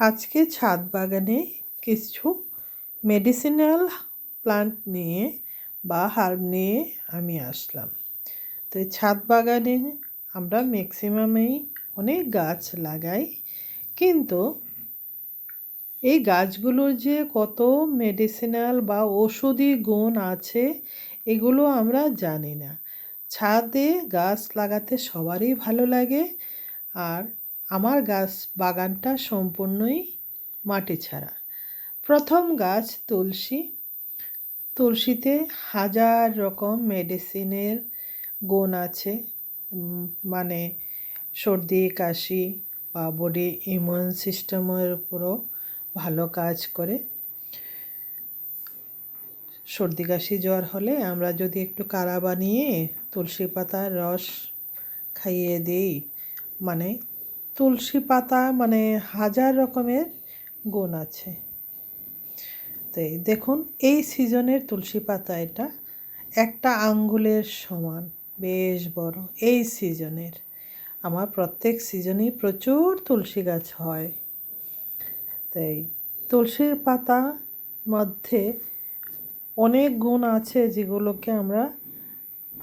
আজকে ছাদ বাগানে কিছু মেডিসিনাল প্লান্ট নিয়ে বা হার্ব নিয়ে আমি আসলাম। তো ছাদ বাগানে আমরা ম্যাক্সিমামেই অনেক গাছ লাগাই, কিন্তু এই গাছগুলোর যে কত মেডিসিনাল বা ওষুধি গুণ আছে, এগুলো আমরা জানি না। ছাদে গাছ লাগাতে সবারই ভালো লাগে, আর আমার গাছ বাগানটা সম্পূর্ণই মাটি ছাড়া। প্রথম গাছ তুলসী। তুলসীতে হাজার রকম মেডিসিনের গুণ আছে। মানে সর্দি, কাশি বা বডি ইমিউন সিস্টেমের উপরও ভালো কাজ করে। সর্দি, কাশি, জ্বর হলে আমরা যদি একটু কাড়া বানিয়ে তুলসী পাতার রস খাইয়ে দিই মানে তুলসী পাতা মানে হাজার রকমের গুণ আছে। তো এই দেখুন, এই সিজনের তুলসী পাতা এটা একটা আঙ্গুলের সমান, বেশ বড়, এই সিজনের। আমার প্রত্যেক সিজনেই প্রচুর তুলসী গাছ হয়। তাই তুলসী পাতা মধ্যে অনেক গুণ আছে যেগুলোকে আমরা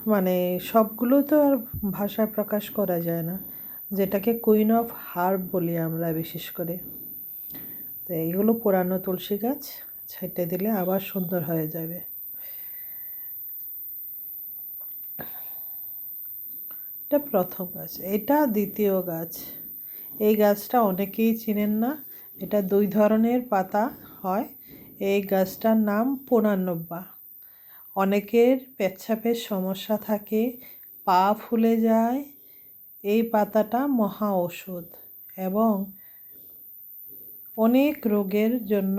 মানে সবগুলো তো আর ভাষায় প্রকাশ করা যায় না। যেটাকে কুইন অফ হার্ব বলি আমরা বিশেষ করে। তো এইগুলো পুরানো তুলসী গাছ, ছেটে দিলে আবার সুন্দর হয়ে যাবে। এটা প্রথম গাছ, এটা দ্বিতীয় গাছ। এই গাছটা অনেকেই চিনেন না, এটা দুই ধরনের পাতা হয়। এই গাছটার নাম পুনান্নব্বা। অনেকের পেচ্ছাপের সমস্যা থাকে, পা ফুলে যায় এই পাতাটা মহা ওষুধ এবং অনেক রোগের জন্য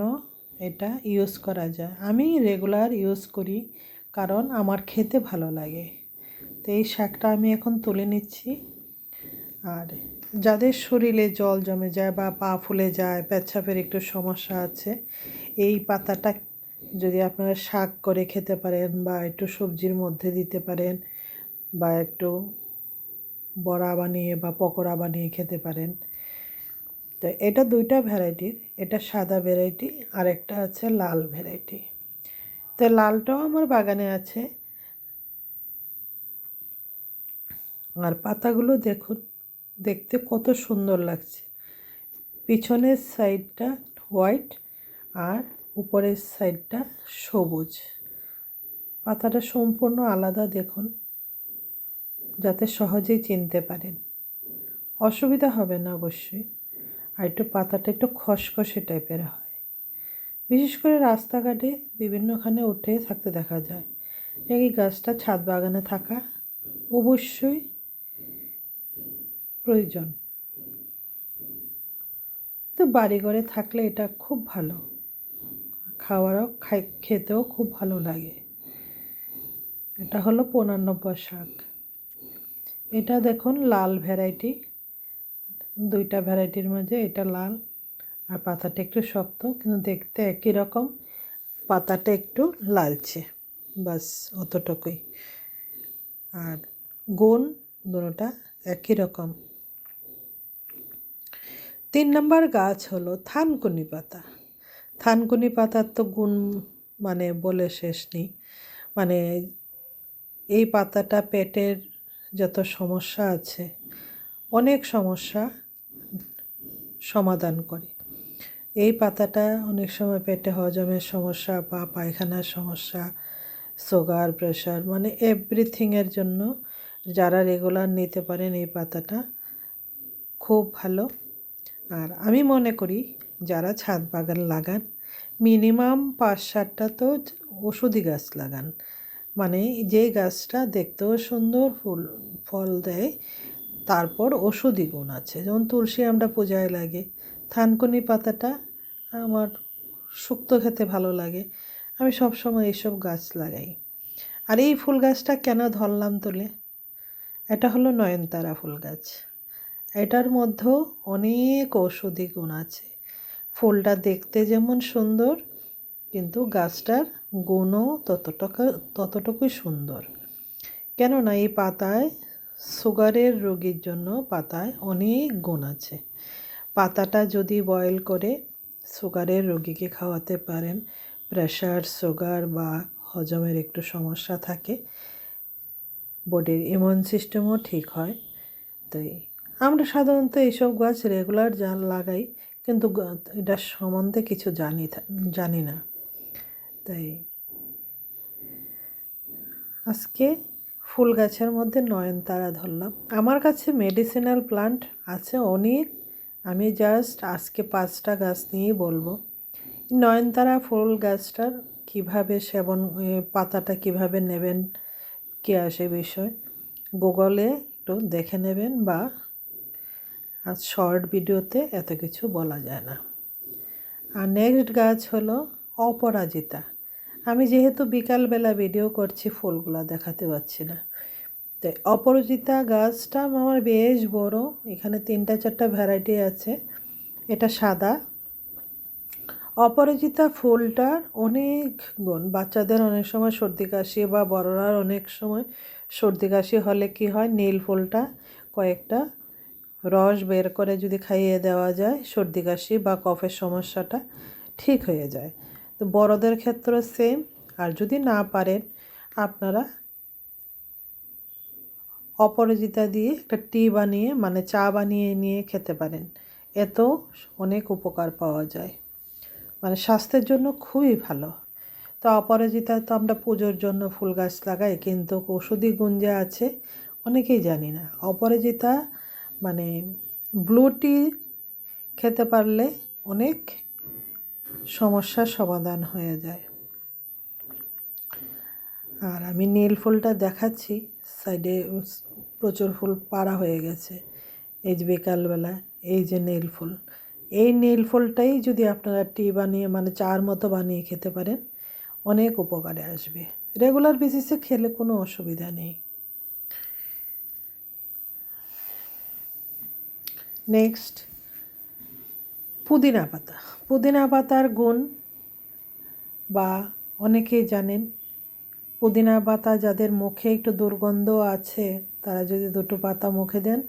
এটা ইউজ করা যায়। আমি রেগুলার ইউজ করি কারণ আমার খেতে ভালো লাগে। তো এই শাকটা আমি এখন তুলে নিচ্ছি। আর যাদের শরীরে জল জমে যায় বা পা ফুলে যায় পেচ্ছাপের একটু সমস্যা আছে, এই পাতাটা যদি আপনারা শাক করে খেতে পারেন বা একটু সবজির মধ্যে দিতে পারেন বা একটু বড়া বানিয়ে বা পকোড়া বানিয়ে খেতে পারেন। তো এটা দুইটা ভ্যারাইটির এটা সাদা ভ্যারাইটি আর একটা আছে লাল ভ্যারাইটি তো লালটাও আমার বাগানে আছে। আর পাতাগুলো দেখুন, দেখতে কত সুন্দর লাগছে। পিছনের সাইডটা হোয়াইট আর উপরের সাইডটা সবুজ। পাতাটা সম্পূর্ণ আলাদা দেখুন। যাতে সহজেই চিনতে পারেন। অসুবিধা হবে না অবশ্যই। আর একটু পাতাটা একটু খসখসে টাইপের হয়। বিশেষ করে রাস্তাঘাটে বিভিন্নখানে উঠে থাকতে দেখা যায়। এই গাছটা ছাদ বাগানে থাকা অবশ্যই প্রয়োজন। তো বাড়িঘরে থাকলে এটা খুব ভালো। খাওয়ারও, খাই, খেতেও খুব ভালো লাগে। এটা হলো পনেরানব্বই শাক। এটা দেখুন লাল ভ্যারাইটি দুইটা ভ্যারাইটির মাঝে এটা লাল আর পাতাটা একটু শক্ত, কিন্তু দেখতে একই রকম। পাতাটা একটু লালচে, বাস অতটুকুই। আর গুণ দুটোটা একই রকম। তিন নম্বর গাছ হলো থানকুনি পাতা। থানকুনি পাতার তো গুণ মানে বলে শেষ নেই। মানে এই পাতাটা পেটের যত সমস্যা আছে, অনেক সমস্যা সমাধান করে। এই পাতাটা অনেক সময় পেটে হজমের সমস্যা বা পায়খানার সমস্যা সুগার প্রেশার মানে এভরিথিংয়ের জন্য যারা রেগুলার নিতে পারেন এই পাতাটা খুব ভালো। আর আমি মনে করি যারা ছাদ বাগান লাগান মিনিমাম পাঁচ সাতটা তো ওষুধি গাছ লাগান। মানে যে গাছটা দেখতেও সুন্দর ফুল, ফল দেয়, তারপর ওষুধি গুণ আছে। যেমন তুলসী আমরা পূজায় লাগে, থানকুনি পাতাটা আমার শুক্তো খেতে ভালো লাগে। আমি সবসময় এইসব গাছ লাগাই। আর এই ফুল গাছটা কেন ধরলাম তুলে? এটা হলো নয়নতারা ফুল গাছ। এটার মধ্যেও অনেক ঔষধি গুণ আছে। ফুলটা দেখতে যেমন সুন্দর কিন্তু গাছটার গুণও ততটুকু ততটুকুই সুন্দর। কেননা এই পাতায় সুগারের রোগীর জন্য পাতায় অনেক গুণ আছে। পাতাটা যদি বয়েল করে সুগারের রোগীকে খাওয়াতে পারেন প্রেশার সুগার বা হজমের একটু সমস্যা থাকে বডির ইমিউন সিস্টেমও ঠিক হয়। তাই আমরা সাধারণত এইসব গাছ রেগুলার যা লাগাই, কিন্তু এটার সম্বন্ধে কিছু জানি জানি না। তাই। আজকে ফুল গাছের মধ্যে নয়নতারা ধরলাম। আমার কাছে মেডিসিনাল প্লান্ট আছে অনেক। আমি জাস্ট আজকে পাঁচটা গাছ নিয়েই বলব। নয়নতারা ফুল গাছটার কীভাবে সেবন পাতাটা কীভাবে নেবেন কি আসে বিষয় গুগলে একটু দেখে নেবেন বা শর্ট ভিডিওতে এত কিছু বলা যায় না। আর নেক্সট গাছ হলো অপরাজিতা। আমি যেহেতু বিকালবেলা ভিডিও করছি, ফুলগুলা দেখাতে পারছি না। তো অপরাজিতা গাছটা আমার বেশ বড়। এখানে তিনটা চারটা ভ্যারাইটি আছে। এটা সাদা। অপরাজিতা ফুলটার অনেক গুণ। বাচ্চাদের অনেক সময় সর্দি কাশি বা বড়রার অনেক সময় সর্দি কাশি হলে কি হয়, নীল ফুলটা কয়েকটা রস বের করে যদি খাইয়ে দেওয়া যায়, সর্দি কাশি বা কফের সমস্যাটা ঠিক হয়ে যায়। তো বড়দের ক্ষেত্রে সেম আর যদি না পারেন, আপনারা অপরাজিতা দিয়ে একটা টি বানিয়ে মানে চা বানিয়ে নিয়ে খেতে পারেন। এত অনেক উপকার পাওয়া যায়। মানে স্বাস্থ্যের জন্য খুবই ভালো। তো অপরাজিতা তো আমরা পুজোর জন্য ফুল গাছ লাগাই, কিন্তু ওষুধি যে আছে, অনেকেই জানি না। অপরাজিতা মানে ব্লু টি খেতে পারলে অনেক সমস্যার সমাধান হয়ে যায়। আর আমি নীল ফুলটা দেখাচ্ছি, সাইডে প্রচুর ফুল পাড়া হয়ে গেছে। এই যে বিকালবেলা, এই যে নীল ফুল। এই নীল ফুলটাই যদি আপনারা টি বানিয়ে মানে চার মতো বানিয়ে খেতে পারেন, অনেক উপকারে আসবে। রেগুলার বেসিসে খেলে কোনো অসুবিধা নেই। নেক্সট পুদিনা পাতা। পুদিনা পাতার গুণ বা অনেকেই জানেন, পুদিনা পাতা যাদের মুখে একটু দুর্গন্ধ আছে, তারা যদি দুটো পাতা মুখে দেন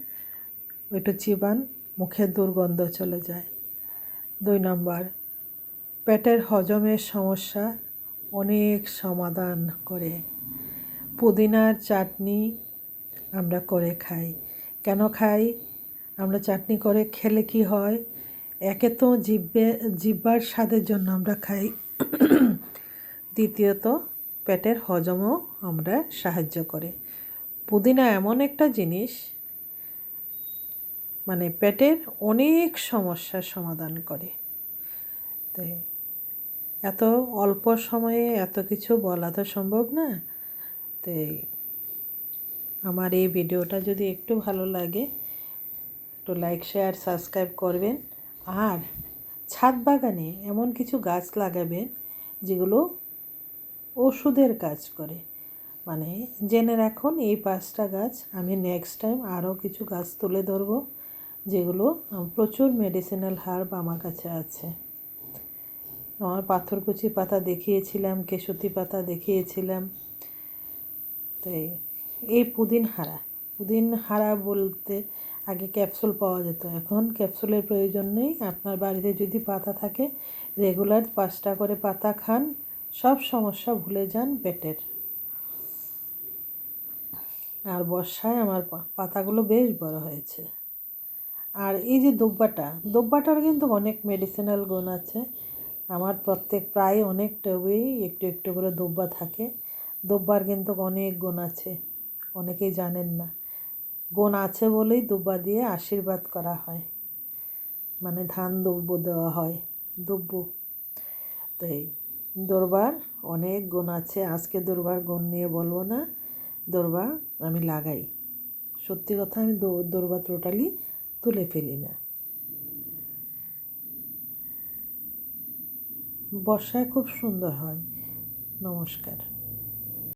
একটু চিবান মুখের দুর্গন্ধ চলে যায়। দুই নম্বর, পেটের হজমের সমস্যা অনেক সমাধান করে। পুদিনার চাটনি আমরা করে খাই। কেন খাই? আমরা চাটনি করে খেলে কি হয়? একে তো জিব্বে, জিব্বার স্বাদের জন্য আমরা খাই। দ্বিতীয়ত, পেটের হজমও আমরা সাহায্য করে। পুদিনা এমন একটা জিনিস মানে পেটের অনেক সমস্যার সমাধান করে। তাই এত অল্প সময়ে এত কিছু বলা তো সম্ভব না। তাই আমার এই ভিডিওটা যদি একটু ভালো লাগে, একটু লাইক শেয়ার সাবস্ক্রাইব করবেন। আর ছাদ বাগানে এমন কিছু গাছ লাগাবেন যেগুলো ওষুধের কাজ করে। মানে জেনে রাখুন, এই পাঁচটা গাছ আমি নেক্সট টাইম আরও কিছু গাছ তুলে ধরবো, যেগুলো প্রচুর মেডিসিনাল হার্ব আমার কাছে আছে। আমার পাথরকুচি পাতা দেখিয়েছিলাম, কেশতি পাতা দেখিয়েছিলাম। তাই এই পুদিন হারা পুদিন হারা বলতে আগে ক্যাপসুল পাওয়া যেত। এখন ক্যাপসুলের প্রয়োজন নেই। আপনার বাড়িতে যদি পাতা থাকে, রেগুলার পাঁচটা করে পাতা খান, সব সমস্যা ভুলে যান পেটের। আর বর্ষায় আমার পাতাগুলো বেশ বড় হয়েছে। আর এই যে দুব্বাটা, দুব্বাটার কিন্তু অনেক মেডিসিনাল গুণ আছে। আমার প্রত্যেক, প্রায় অনেক টবেই একটু একটু করে দুব্বা থাকে। দুব্বার কিন্তু অনেক গুণ আছে। অনেকেই জানেন না। গুণ আছে বলেই দুব্বা দিয়ে আশীর্বাদ করা হয়। মানে ধান দুব্বু দেওয়া হয়, দুব্বু। তো এই দরবার অনেক গুণ আছে। আজকে দরবার গুণ নিয়ে বলব না। দরবা আমি লাগাই। সত্যি কথা আমি দরবা টোটালি তুলে ফেলি না। বর্ষায় খুব সুন্দর হয়। নমস্কার।